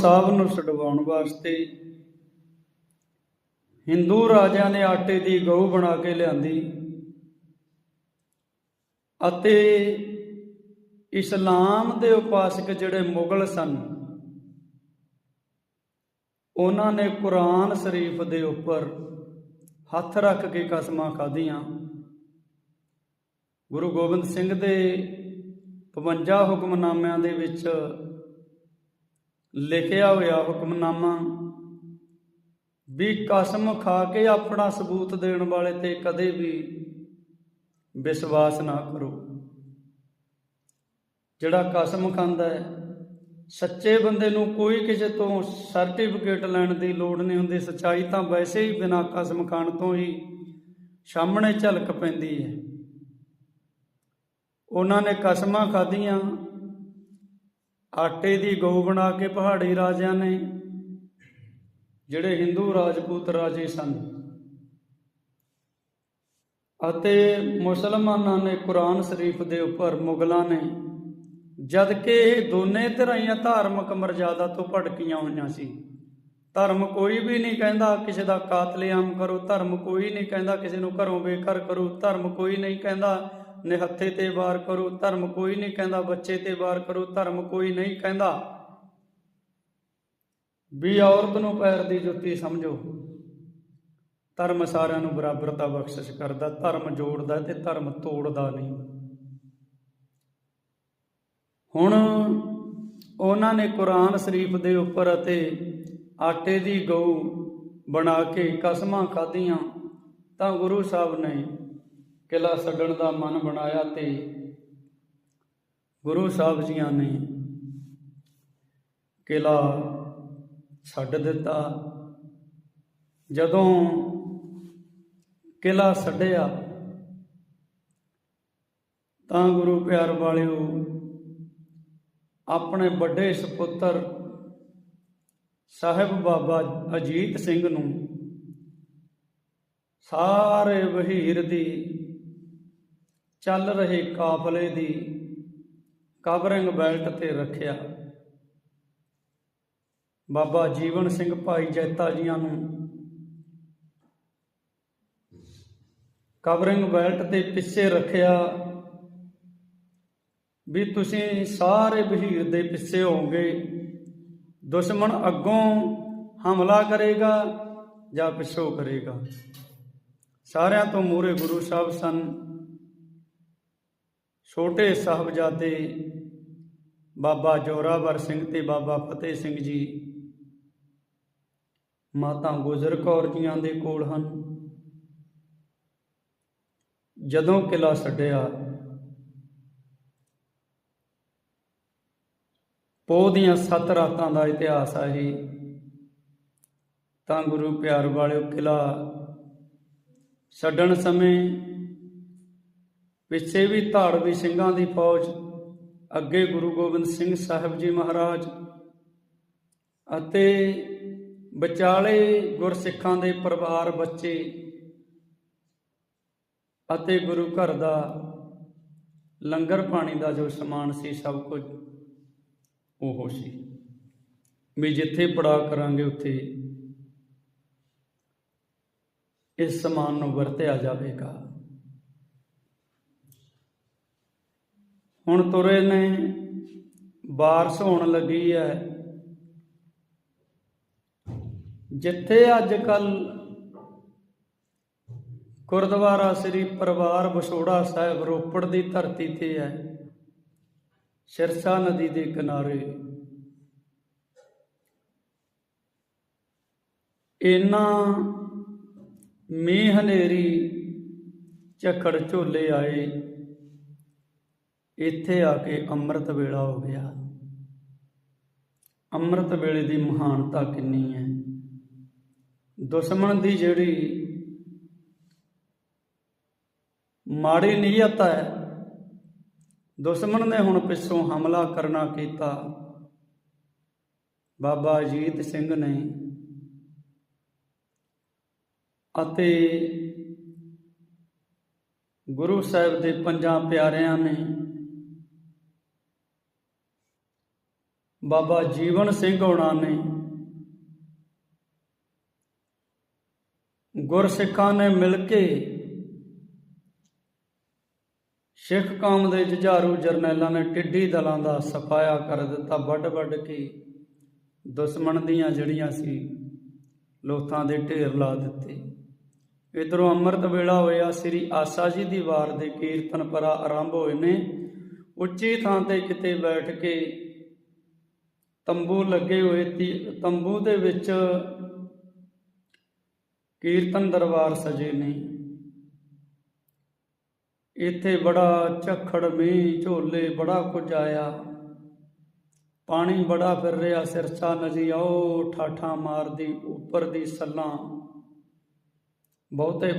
ਸਾਹਿਬ ਨੂੰ ਛਡਵਾਉਣ ਵਾਸਤੇ ਹਿੰਦੂ ਰਾਜਿਆਂ ਨੇ ਆਟੇ ਦੀ ਗਊ ਬਣਾ ਕੇ ਲਿਆਂਦੀ ਅਤੇ ਇਸਲਾਮ ਦੇ ਉਪਾਸਕ ਜਿਹੜੇ ਮੁਗਲ ਸਨ, ਉਹਨਾਂ ਨੇ ਕੁਰਾਨ ਸ਼ਰੀਫ ਦੇ ਉੱਪਰ ਹੱਥ ਰੱਖ ਕੇ ਕਸਮਾਂ ਖਾਧੀਆਂ। ਗੁਰੂ ਗੋਬਿੰਦ ਸਿੰਘ ਦੇ 52 ਹੁਕਮਨਾਮਿਆਂ ਦੇ ਵਿੱਚ ਲਿਖਿਆ ਹੋਇਆ ਹੁਕਮਨਾਮਾ, ਵੀ ਕਸਮ ਖਾ ਕੇ ਆਪਣਾ ਸਬੂਤ ਦੇਣ ਵਾਲੇ ਤੇ ਕਦੇ ਵੀ ਵਿਸ਼ਵਾਸ ਨਾ ਕਰੋ। ਜਿਹੜਾ ਕਸਮ ਖਾਂਦਾ ਹੈ, ਸੱਚੇ ਬੰਦੇ ਨੂੰ ਕੋਈ ਕਿਸੇ ਤੋਂ ਸਰਟੀਫਿਕੇਟ ਲੈਣ ਦੀ ਲੋੜ ਨਹੀਂ ਹੁੰਦੀ। ਸਚਾਈ ਤਾਂ ਵੈਸੇ ਹੀ ਬਿਨਾਂ ਕਸਮ ਖਾਣ ਤੋਂ ਹੀ ਸਾਹਮਣੇ ਝਲਕ ਪੈਂਦੀ ਹੈ। ਉਹਨਾਂ ਨੇ ਕਸਮਾਂ ਖਾਧੀਆਂ ਆਟੇ ਦੀ ਗਊ ਬਣਾ ਕੇ ਪਹਾੜੀ ਰਾਜਿਆਂ ਨੇ, ਜਿਹੜੇ ਹਿੰਦੂ ਰਾਜਪੂਤ ਰਾਜੇ ਸਨ। ਅਤੇ ਮੁਸਲਮਾਨਾਂ ਨੇ ਕੁਰਾਨ ਸ਼ਰੀਫ ਦੇ ਉੱਪਰ ਮੁਗਲਾਂ ਨੇ ਜਦ ਕਿ ਇਹ ਦੋਨੇ ਧਿਰਾਂ ਧਾਰਮਿਕ ਮਰਜ਼ਾਦਾ ਤੋਂ ਭਟਕੀਆਂ ਹੋਈਆਂ ਸੀ। ਧਰਮ ਕੋਈ ਵੀ ਨਹੀਂ ਕਹਿੰਦਾ ਕਿਸੇ ਦਾ ਕਾਤਲੇਆਮ ਕਰੋ, ਧਰਮ ਕੋਈ ਨਹੀਂ ਕਹਿੰਦਾ ਕਿਸੇ ਨੂੰ ਘਰੋਂ ਬੇਘਰ ਕਰੋ, ਧਰਮ ਕੋਈ ਨਹੀਂ ਕਹਿੰਦਾ ਨਿਹੱਥੇ ਤੇ ਵਾਰ ਕਰੋ, ਧਰਮ ਕੋਈ ਨਹੀਂ ਕਹਿੰਦਾ, ਬੱਚੇ ਤੇ ਵਾਰ ਕਰੋ, ਧਰਮ ਕੋਈ ਨਹੀਂ ਕਹਿੰਦਾ। ਵੀ ਔਰਤ ਨੂੰ ਪੈਰ ਦੀ ਜੁੱਤੀ ਸਮਝੋ। ਧਰਮ ਸਾਰਿਆਂ ਨੂੰ ਬਰਾਬਰਤਾ ਬਖਸ਼ਿਸ਼ ਕਰਦਾ, ਧਰਮ ਜੋੜਦਾ ਤੇ ਧਰਮ ਤੋੜਦਾ ਨਹੀਂ। ਹੁਣ ਉਹਨਾਂ ਨੇ ਕੁਰਾਨ ਸ਼ਰੀਫ ਦੇ ਉੱਪਰ ਅਤੇ ਆਟੇ ਦੀ ਗਊ ਬਣਾ ਕੇ ਕਸਮਾਂ ਖਾਧੀਆਂ ਤਾਂ ਗੁਰੂ ਸਾਹਿਬ ਨੇ ਕਿਲਾ ਛੱਡਣ ਦਾ ਮਨ ਬਣਾਇਆ ਤੇ ਗੁਰੂ ਸਾਹਿਬ ਜੀਆਂ ਨੇ ਕਿਲਾ ਛੱਡ ਦਿੱਤਾ। ਜਦੋਂ ਕਿਲਾ ਛੱਡਿਆ, ਤਾਂ ਗੁਰੂ ਪਿਆਰ ਵਾਲਿਓ ਆਪਣੇ ਵੱਡੇ ਸੁਪੁੱਤਰ ਸਾਹਿਬ ਬਾਬਾ ਅਜੀਤ ਸਿੰਘ ਨੂੰ ਸਾਰੇ ਵਹੀਰ ਦੀ ਚੱਲ ਰਹੇ ਕਾਫਲੇ ਦੀ ਕਵਰਿੰਗ ਬੈਲਟ ਤੇ ਰੱਖਿਆ। ਬਾਬਾ ਜੀਵਨ ਸਿੰਘ ਭਾਈ ਜੈਤਾ ਜੀਆਂ ਨੂੰ ਕਵਰਿੰਗ ਬੈਲਟ ਤੇ ਪਿੱਛੇ ਰੱਖਿਆ ਵੀ ਤੁਸੀਂ ਸਾਰੇ ਵਹੀਰ ਦੇ ਪਿੱਛੇ ਹੋਗੇ ਦੁਸ਼ਮਣ ਅੱਗੋਂ ਹਮਲਾ ਕਰੇਗਾ ਜਾਂ ਪਿੱਛੋਂ ਕਰੇਗਾ। ਸਾਰਿਆਂ ਤੋਂ ਮੂਰੇ ਗੁਰੂ ਸਾਹਿਬ ਸਨ। ਛੋਟੇ ਸਾਹਿਬਜ਼ਾਦੇ ਬਾਬਾ ਜੋਰਾਵਰ ਸਿੰਘ ਤੇ ਬਾਬਾ ਫਤਿਹ ਸਿੰਘ ਜੀ ਮਾਤਾ ਗੁਜਰ ਕੌਰ ਜੀਆਂ ਦੇ ਕੋਲ ਹਨ। ਜਦੋਂ ਕਿਲਾ ਛੱਡਿਆ, ਪੋਹ ਦੀਆਂ ਸੱਤ ਰਾਤਾਂ ਦਾ ਇਤਿਹਾਸ ਆ ਜੀ। ਤਾਂ ਗੁਰੂ ਪਿਆਰ ਵਾਲਿਓ ਕਿਲਾ ਛੱਡਣ ਸਮੇਂ ਪਿੱਛੇ ਵੀ ਧਾੜਵੀ ਸਿੰਘਾਂ ਦੀ ਫੌਜ, ਅੱਗੇ ਗੁਰੂ ਗੋਬਿੰਦ ਸਿੰਘ ਸਾਹਿਬ ਜੀ ਮਹਾਰਾਜ ਅਤੇ ਵਿਚਾਲੇ ਗੁਰਸਿੱਖਾਂ ਦੇ ਪਰਿਵਾਰ ਬੱਚੇ ਅਤੇ ਗੁਰੂ ਘਰ ਦਾ ਲੰਗਰ ਪਾਣੀ ਦਾ ਜੋ ਸਮਾਨ ਸੀ ਸਭ ਕੁਝ ਉਹ ਸੀ। ਵੀ ਜਿੱਥੇ ਪੜਾ ਕਰਾਂਗੇ ਉੱਥੇ ਇਸ ਸਮਾਨ ਨੂੰ ਵਰਤਿਆ ਜਾਵੇਗਾ। ਹੁਣ ਤੁਰੇ ਨੇ, ਬਾਰਸ਼ ਹੋਣ ਲੱਗੀ ਹੈ ਜਿੱਥੇ ਅੱਜ ਕੱਲ ਗੁਰਦੁਆਰਾ ਸ੍ਰੀ ਪਰਿਵਾਰ ਵਿਛੋੜਾ ਸਾਹਿਬ ਰੋਪੜ ਦੀ ਧਰਤੀ ਤੇ ਹੈ ਸਿਰਸਾ ਨਦੀ ਦੇ ਕਿਨਾਰੇ। ਇਨਾ ਮੀਂਹ ਹਨੇਰੀ ਝੱਖੜ ਝੋਲੇ ਆਏ। ਇੱਥੇ ਆ ਕੇ ਅੰਮ੍ਰਿਤ ਵੇਲਾ ਹੋ ਗਿਆ। ਅੰਮ੍ਰਿਤ ਵੇਲੇ ਦੀ ਮਹਾਨਤਾ ਕਿੰਨੀ ਹੈ? ਦੁਸ਼ਮਣ ਦੀ ਜਿਹੜੀ ਮਾੜੀ ਨੀਅਤ ਹੈ, ਦੁਸ਼ਮਣ ਨੇ ਹੁਣ ਪਿੱਛੋਂ ਹਮਲਾ ਕਰਨਾ ਕੀਤਾ। ਬਾਬਾ ਅਜੀਤ ਸਿੰਘ ਨੇ ਅਤੇ ਗੁਰੂ ਸਾਹਿਬ ਦੇ ਪੰਜਾਂ ਪਿਆਰਿਆਂ ਨੇ ਬਾਬਾ ਜੀਵਨ ਸਿੰਘ ਹੋਣਾ ਨੇ ਗੁਰਸਿੱਖਾਂ ਨੇ ਮਿਲ ਕੇ ਸਿੱਖ ਕੌਮ ਦੇ ਜੁਝਾਰੂ ਜਰਨੈਲਾਂ ਨੇ ਟਿੱਡੀ ਦਲਾਂ ਦਾ ਸਫਾਇਆ ਕਰ ਦਿੱਤਾ ਵੱਡ ਵੱਡ ਕੇ ਦੁਸ਼ਮਣ ਦੀਆਂ ਜਿਹੜੀਆਂ ਸੀ ਲੋਥਾਂ ਦੇ ਢੇਰ ਲਾ ਦਿੱਤੇ। ਇਧਰੋਂ ਅੰਮ੍ਰਿਤ ਵੇਲਾ ਹੋਇਆ, ਸ੍ਰੀ ਆਸਾ ਜੀ ਦੀ ਵਾਰ ਦੇ ਕੀਰਤਨ ਪਰਾ ਆਰੰਭ ਹੋਏ ਨੇ। ਉੱਚੀ ਥਾਂ ਤੇ ਕਿਤੇ ਬੈਠ ਕੇ ਤੰਬੂ ਲੱਗੇ ਹੋਏ ਤੰਬੂ ਦੇ ਵਿੱਚ ਕੀਰਤਨ ਦਰਬਾਰ ਸਜੇ ਨੇ। ਇੱਥੇ ਬੜਾ ਝੱਖੜ, ਮੀਂਹ, ਝੋਲੇ, ਬੜਾ ਕੁਝ ਆਇਆ। ਪਾਣੀ ਬੜਾ ਫਿਰ ਰਿਹਾ, ਸਿਰਸਾ ਨਦੀ, ਆਓ ਠਾਠਾਂ ਮਾਰਦੀ, ਉੱਪਰ ਦੀ ਸੱਲਾਂ। ਬਹੁਤੇ